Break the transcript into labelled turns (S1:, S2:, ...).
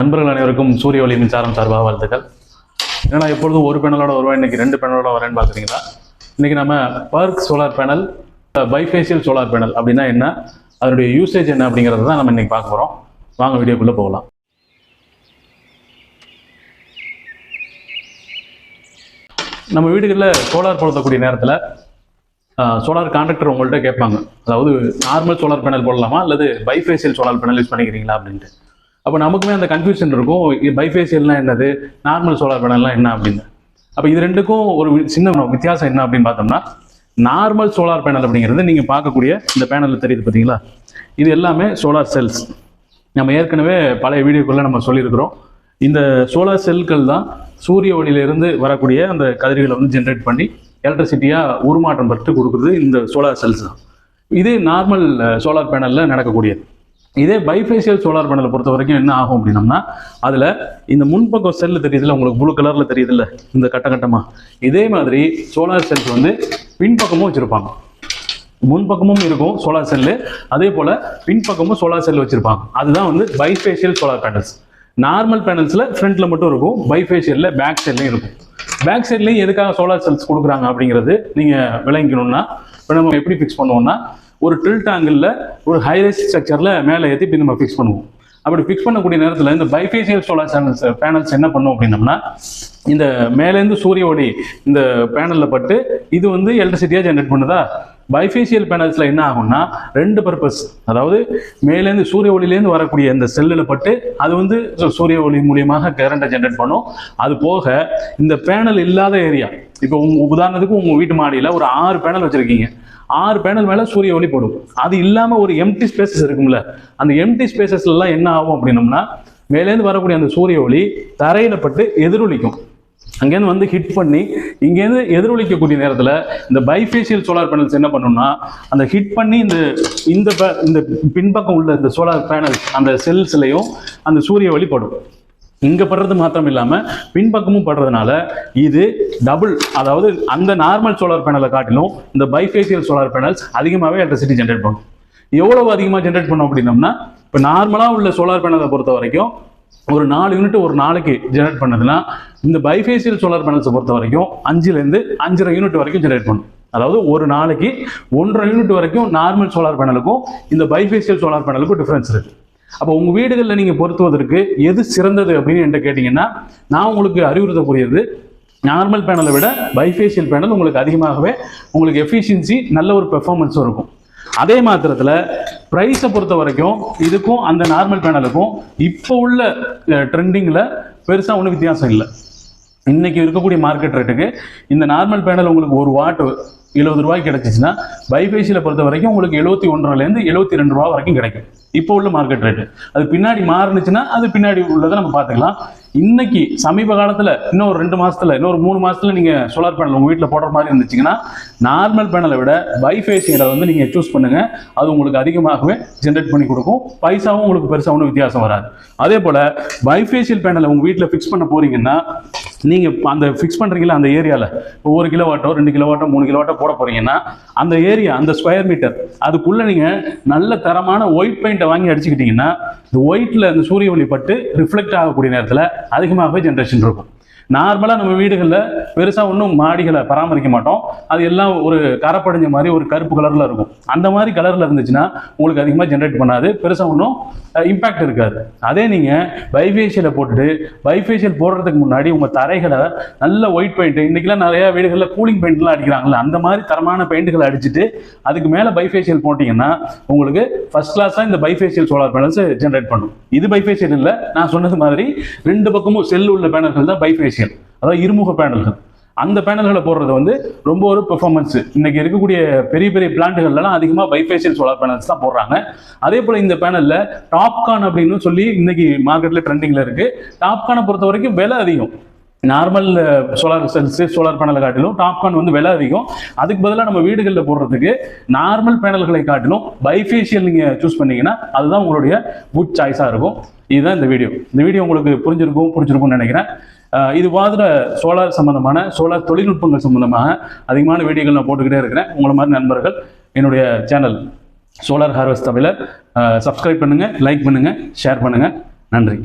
S1: நண்பர்கள் அனைவருக்கும் சூரிய ஒளி மின்சாரம் சார்பாக வாழ்த்துக்கள். ஏன்னா எப்பொழுதும் ஒரு பேனலோட வருவேன் இன்னைக்கு ரெண்டு பேனலோட வரேன்னு பார்க்குறீங்களா இன்னைக்கு நம்ம work solar panel bifacial solar panel அப்படின்னா என்ன? அதனுடைய யூசேஜ் என்ன அப்படிங்கிறத தான் நம்ம இன்னைக்கு பார்க்க போகிறோம் வாங்க வீடியோக்குள்ளே போகலாம். நம்ம வீடுகளில் சோலார் பொருத்தக்கூடிய நேரத்தில் சோலார் கான்ட்ராக்டர் உங்கள்கிட்ட கேட்பாங்க. அதாவது நார்மல் சோலார் பேனல் போடலாமா? அல்லது பைஃபேஷியல் சோலார் பேனல் யூஸ் பண்ணிக்கிறீங்களா அப்படின்ட்டு. அப்போ நமக்குமே அந்த கன்ஃபியூஷன் இருக்கும். பைஃபேஷியல்னா என்னது? நார்மல் சோலார் பேனல்லாம் என்ன அப்படின்னு. அப்போ இது ரெண்டுக்கும் ஒரு வி- சின்ன வித்தியாசம் என்ன அப்படின்னு பார்த்தோம்னா நார்மல் சோலார் பேனல் அப்படிங்கிறது நீங்கள் பார்க்கக்கூடிய இந்த பேனலில் தெரியுது பார்த்தீங்களா? இது எல்லாமே சோலார் செல்ஸ் நம்ம ஏற்கனவே பழைய வீடியோக்குள்ளே நம்ம சொல்லியிருக்கிறோம். இந்த சோலார் செல்கள் தான் சூரிய ஒளியிலிருந்து வரக்கூடிய அந்த கதிர்களை வந்து ஜென்ரேட் பண்ணி எலக்ட்ரிசிட்டியாக உருமாற்றம் பெற்று கொடுக்குறது இந்த சோலார் செல்ஸ் தான். இது நார்மல் சோலார் பேனலில் நடக்கக்கூடியது. இதே பைஃபேஷியல் சோலார் பேனலை பொறுத்த வரைக்கும் என்ன ஆகும் அப்படின்னம்னா அதில் இந்த முன்பக்கம் செல்லு தெரியுதுல்ல உங்களுக்கு ப்ளூ கலரில் தெரியுதுல்ல இந்த கட்ட கட்டமாக இதே மாதிரி சோலார் செல்ஸ் வந்து பின்பக்கமும் வச்சுருப்பாங்க. முன்பக்கமும் இருக்கும் சோலார் செல்லு அதே போல் பின்பக்கமும் சோலார் செல் வச்சுருப்பாங்க. அதுதான் வந்து பைஃபேஷியல் சோலார் பேனல்ஸ் நார்மல் பேனல்ஸில் ஃப்ரண்ட்டில் மட்டும் இருக்கும் பைஃபேஷியலில் பேக் சைட்லையும் இருக்கும். பேக் சைட்லேயும் எதுக்காக சோலார் செல்ஸ் கொடுக்குறாங்க அப்படிங்கிறது நீங்கள் விளங்கிக்கணும்னா இப்போ நம்ம எப்படி ஃபிக்ஸ் பண்ணுவோம்னா ஒரு டில்ட் ஆங்கிளில் ஒரு ஹைரேஸ் ஸ்ட்ரக்சரில் மேலே ஏற்றி இப்படி நம்ம ஃபிக்ஸ் பண்ணுவோம். அப்படி ஃபிக்ஸ் பண்ணக்கூடிய நேரத்தில் இந்த பைஃபேஷியல் சோலார் சேனல்ஸ் பேனல்ஸ் என்ன பண்ணும் அப்படின்னம்னா இந்த மேலேருந்து சூரிய ஒளி இந்த பேனலில் பட்டு இது வந்து எலக்ட்ரிசிட்டியாக ஜென்ரேட் பண்ணுதா? பைஃபேஷியல் பேனல்ஸில் என்ன ஆகும்னா ரெண்டு பர்பஸ் அதாவது மேலேருந்து சூரிய ஒளியிலேருந்து வரக்கூடிய இந்த செல்லில் பட்டு அது வந்து சூரிய ஒளி மூலியமாக கரண்ட்டை ஜென்ரேட் பண்ணும். அது போக இந்த பேனல் இல்லாத ஏரியா இப்போ உங்கள் உதாரணத்துக்கு உங்கள் வீட்டு மாடியில் ஒரு ஆறு பேனல் வச்சுருக்கீங்க. ஆறு பேனல் மேலே சூரிய ஒளி போடும். அது இல்லாமல் ஒரு எம்டி ஸ்பேசஸ் இருக்கும்ல. அந்த எம்டி ஸ்பேசஸ்லாம் என்ன ஆகும் அப்படின்னம்னா மேலேருந்து வரக்கூடிய அந்த சூரிய ஒளி தரையில் பட்டு எதிரொலிக்கும். அங்கேருந்து வந்து ஹிட் பண்ணி இங்கேருந்து எதிரொலிக்கக்கூடிய நேரத்தில் இந்த பைஃபேஷியல் சோலார் பேனல்ஸ் என்ன பண்ணும்னா அந்த ஹிட் பண்ணி இந்த இந்த ப- இந்த பின்பக்கம் உள்ள இந்த சோலார் பேனல் அந்த செல்ஸ்லையும் அந்த சூரிய ஒளி படும். இங்க படுறது மாத்திரம் இல்லாம பின்பக்கமும் படுறதுனால இது டபுள் அதாவது அந்த நார்மல் சோலார் பேனலை காட்டிலும் இந்த பைஃபேஷியல் சோலார் பேனல்ஸ் அதிகமாகவே எலக்ட்ரிசிட்டி ஜென்ரேட் பண்ணும். எவ்வளவு அதிகமாக ஜென்ரேட் பண்ணும் அப்படின்னம்னா இப்போ நார்மலாக உள்ள சோலார் பேனலை பொறுத்த வரைக்கும் ஒரு நாலு யூனிட் ஒரு நாளைக்கு ஜென்ரேட் பண்ணுதுன்னா இந்த பைஃபேஷியல் சோலார் பேனல்ஸை பொறுத்த வரைக்கும் அஞ்சுலேருந்து அஞ்சரை யூனிட் வரைக்கும் ஜென்ரேட் பண்ணும். அதாவது ஒரு நாளைக்கு ஒன்றரை யூனிட் வரைக்கும் நார்மல் சோலார் பேனலுக்கும் இந்த பைஃபேஷியல் சோலார் பேனலுக்கும் டிஃப்ரென்ஸ் இருக்குது அப்போ உங்கள் வீடுகளில் நீங்கள் பொருத்துவதற்கு எது சிறந்தது அப்படின்னு என்கிட்ட கேட்டிங்கன்னா நான் உங்களுக்கு அறிவுறுத்தக்கூடியது நார்மல் பேனலை விட பைஃபேஷியல் பேனல் உங்களுக்கு அதிகமாகவே உங்களுக்கு எஃபிஷியன்சி நல்ல ஒரு பெர்ஃபார்மன்ஸும் இருக்கும். அதே மாத்திரத்தில் ப்ரைஸை பொறுத்த வரைக்கும் இதுக்கும் அந்த நார்மல் பேனலுக்கும் இப்போ உள்ள ட்ரெண்டிங்கில் பெருசாக ஒன்றும் வித்தியாசம் இல்லை. இன்னைக்கு இருக்கக்கூடிய மார்க்கெட் ரேட்டுக்கு இந்த நார்மல் பேனல் உங்களுக்கு ஒரு வாட்டு எழுபது ரூபாய் கிடைச்சிச்சுன்னா பைபேசியில் பொறுத்த வரைக்கும் உங்களுக்கு எழுபத்தி ஒன்றரைலேருந்து எழுபத்தி ரெண்டு ரூபா வரைக்கும் கிடைக்கும். இப்போ உள்ள மார்க்கெட் ரேட்டு அது பின்னாடி மாறுனுச்சுன்னா அது பின்னாடி உள்ளதை நம்ம பார்த்துக்கலாம். இன்னைக்கு சமீப காலத்தில் இன்னொரு ரெண்டு மாதத்தில் இன்னொரு மூணு மாதத்தில் நீங்கள் சோலார் பேனல் உங்கள் வீட்டில் போடுற மாதிரி இருந்துச்சுங்கன்னா நார்மல் பேனலை விட பைஃபேசியலை வந்து நீங்கள் சூஸ் பண்ணுங்கள் அது உங்களுக்கு அதிகமாகவே ஜென்ரேட் பண்ணி கொடுக்கும். பைசாவும் உங்களுக்கு பெருசாக ஒன்றும் வித்தியாசம் வராது. அதே போல் பைஃபேஷியல் பேனலை உங்கள் வீட்டில் ஃபிக்ஸ் பண்ண போகிறீங்கன்னா நீங்கள் அந்த ஃபிக்ஸ் பண்ணுறீங்களா அந்த ஏரியாவில் இப்போ ஒரு கிலோ ரெண்டு கிலோ வாட்டோ மூணு கிலோ வாட்டோ போட போகிறீங்கன்னா அந்த ஏரியா அந்த ஸ்கொயர் மீட்டர் அதுக்குள்ளே நீங்கள் நல்ல தரமான ஒயிட் பெயிண்ட்டை வாங்கி அடிச்சுக்கிட்டிங்கன்னா இந்த ஒயிட்ல அந்த சூரிய ஒளி பட்டு ரிஃப்ளெக்ட் ஆகக்கூடிய நேரத்தில் அதிகமாகவே ஜென்ரேஷன் இருக்கும். நார்மலாக நம்ம வீடுகளில் பெருசாக ஒன்றும் மாடிகளை பராமரிக்க மாட்டோம். அது எல்லாம் ஒரு கரப்படைஞ்ச மாதிரி ஒரு கருப்பு கலரில் இருக்கும். அந்த மாதிரி கலரில் இருந்துச்சுன்னா உங்களுக்கு அதிகமாக ஜென்ரேட் பண்ணாது. பெருசாக ஒன்றும் இம்பேக்ட் இருக்காது. அதே நீங்கள் பைஃபேஷியலை போட்டுட்டு பைஃபேஷியல் போடுறதுக்கு முன்னாடி உங்கள் தரைகளை நல்ல ஒயிட் பெயிண்ட் இன்றைக்கெல்லாம் நிறையா வீடுகளில் கூலிங் பெயிண்ட்லாம் அடிக்கிறாங்கல்ல அந்த மாதிரி தரமான பெயிண்ட்டுகளை அடிச்சுட்டு அதுக்கு மேலே பைஃபேஷியல் போட்டிங்கன்னா உங்களுக்கு ஃபர்ஸ்ட் கிளாஸாக இந்த பைஃபேஷியல் சோலார் பேனல்ஸ் ஜென்ரேட் பண்ணும். இது பைஃபேஷியல் இல்லை நான் சொன்னது மாதிரி ரெண்டு பக்கமும் செல் உள்ள பேனல்கள் தான் பைஃபேஷியல் அதாவது இருமுக பேனல்கள். அந்த பேனல்களை போடுறது வந்து ரொம்ப ஒரு பெர்ஃபார்மன்ஸ் இன்னைக்கு இருக்கக்கூடிய பெரிய பெரிய பிளான்ட்டுகள்லாம் அதிகமாக பைஃபேஷியல் சோலார் பேனல்ஸ் தான் போடுறாங்க. அதே போல் இந்த பேனலில் டாப்கான் அப்படின்னு சொல்லி இன்னைக்கு மார்க்கெட்டில் ட்ரெண்டிங்கில் இருக்குது டாப்கானை பொறுத்த வரைக்கும் விலை அதிகம். நார்மல் சோலார் செல்ஸ் சோலார் பேனலை காட்டிலும் டாப்கான் வந்து விலை அதிகம். அதுக்கு பதிலாக நம்ம வீடுகளில் போடுறதுக்கு நார்மல் பேனல்களை காட்டிலும் பைஃபேஷியல் நீங்கள் சூஸ் பண்ணீங்கன்னா அதுதான் உங்களுடைய குட் சாய்ஸாக இருக்கும். இதுதான் இந்த வீடியோ இந்த வீடியோ உங்களுக்கு புரிஞ்சிருக்கும் பிடிச்சிருக்கும்னு நினைக்கிறேன். இது மாதிரி சோலார் சம்பந்தமான சோலார் தொழில்நுட்பங்கள் சம்பந்தமாக அதிகமான வீடியோக்கள் நான் போட்டுக்கிட்டே இருக்கிறேன். உங்களை மாதிரி நண்பர்கள் என்னுடைய channel solar harvest Tamilar subscribe பண்ணுங்கள் லைக் பண்ணுங்கள் ஷேர் பண்ணுங்கள் நன்றி.